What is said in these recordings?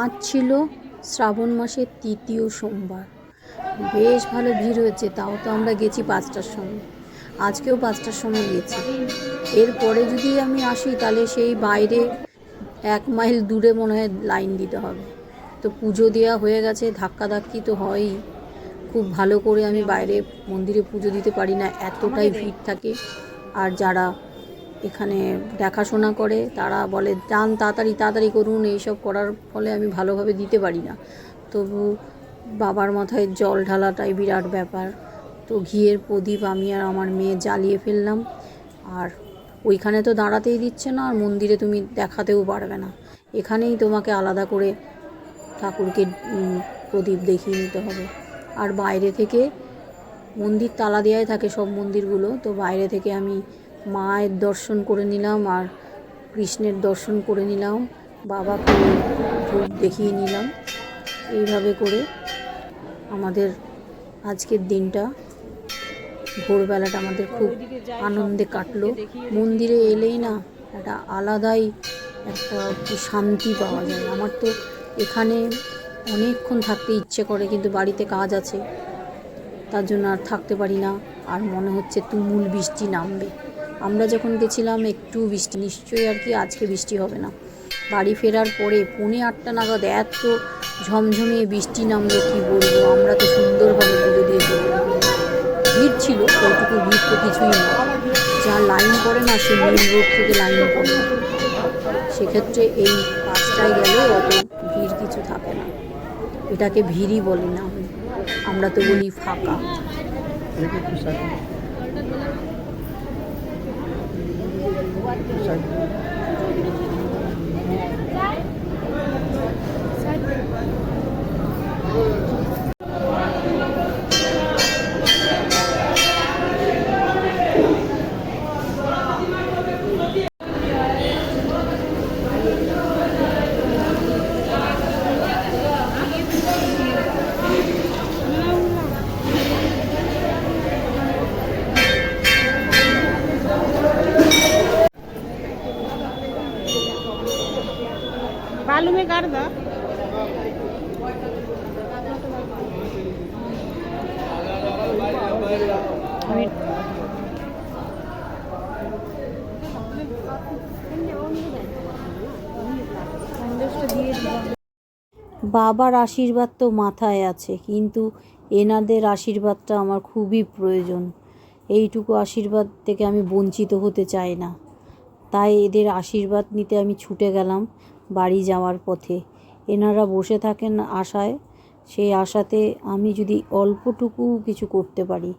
আজ ছিল শ্রাবণ মাসের তৃতীয় সোমবার। বেশ ভালো ভিড় হয়েছে তাও তো আমরা গেছি পাঁচটার সময়। আজকেও পাঁচটার সময় গেছি। এরপরে যদি আমি আসি তাহলে সেই বাইরে এক মাইল দূরে মনে হয় লাইন দিতে হবে। তো পুজো দেওয়া হয়ে গেছে ধাক্কা ধাক্কি তো হয়ই। খুব ভালো করে আমি বাইরে মন্দিরে পুজো দিতে পারি না এতটাই ভিড় থাকে। আর যারা এখানে দেখাশোনা করে, তারা বলে, যান তাড়াতাড়ি তাড়াতাড়ি করুন, এইসব করার ফলে আমি ভালোভাবে দিতে পারি না। তবু বাবার মাথায় জল ঢালাটাই বিরাট ব্যাপার। তো ঘিয়ের প্রদীপ আমি আর আমার মেয়ে জ্বালিয়ে ফেললাম। আর ওইখানে তো দাঁড়াতেই দিচ্ছে না, আর মন্দিরে তুমি দেখাতেও পারবে না। এখানেই তোমাকে আলাদা করে ঠাকুরকে প্রদীপ দেখিয়ে নিতে হবে। আর বাইরে থেকে মন্দির তালা দেওয়াই থাকে সব মন্দিরগুলো। তো বাইরে থেকে আমি মায়ের দর্শন করে নিলাম আর কৃষ্ণের দর্শন করে নিলাম, বাবাকে ধূপ দেখিয়ে নিলাম। এইভাবে করে আমাদের আজকের দিনটা, ভোরবেলাটা আমাদের খুব আনন্দে কাটলো। মন্দিরে এলেই না একটা আলাদাই একটা শান্তি পাওয়া যায়। আমার তো এখানে অনেকক্ষণ থাকতে ইচ্ছে করে, কিন্তু বাড়িতে কাজ আছে, তার জন্য আর থাকতে পারি না। আর মনে হচ্ছে তুমুল বৃষ্টি নামবে। আমরা যখন গেছিলাম, একটু বৃষ্টি, নিশ্চয়ই আর কি আজকে বৃষ্টি হবে না। বাড়ি ফেরার পরে পৌনে আটটা নাগাদ এত ঝমঝমিয়ে বৃষ্টি নামলো, কি বলব? আমরা তো সুন্দরভাবে পুজো দিয়ে ভিড় ছিল, ওইটুকু ভিড় তো কিছুই না। যা লাইন পড়ে না, সে মেন রোড থেকে লাইন পড়ে না। সেক্ষেত্রে এই পাঁচটায় গেলেও অত ভিড় কিছু থাকে না। এটাকে ভিড়ই বলি না আমরা তো বলি ফাঁকা। দেখি একটু সাইড সাইড बालू में कर दो বাবার আশীর্বাদ তো মাথায় আছে কিন্তু এনাদের আশীর্বাদটা আমার খুবই প্রয়োজন এইটুকু আশীর্বাদ থেকে আমি বঞ্চিত হতে চাই না তাই এদের আশীর্বাদ নিতে আমি ছুটে গেলাম বাড়ি যাওয়ার পথে। এনারা বসে থাকেন আশায়। সেই আশাতে আমি যদি অল্পটুকু কিছু করতে পারি,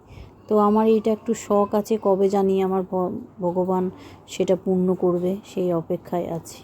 তো আমার এইটা একটু শখ আছে কবে জানি আমার ভগবান সেটা পূর্ণ করবে, সেই অপেক্ষায় আছি।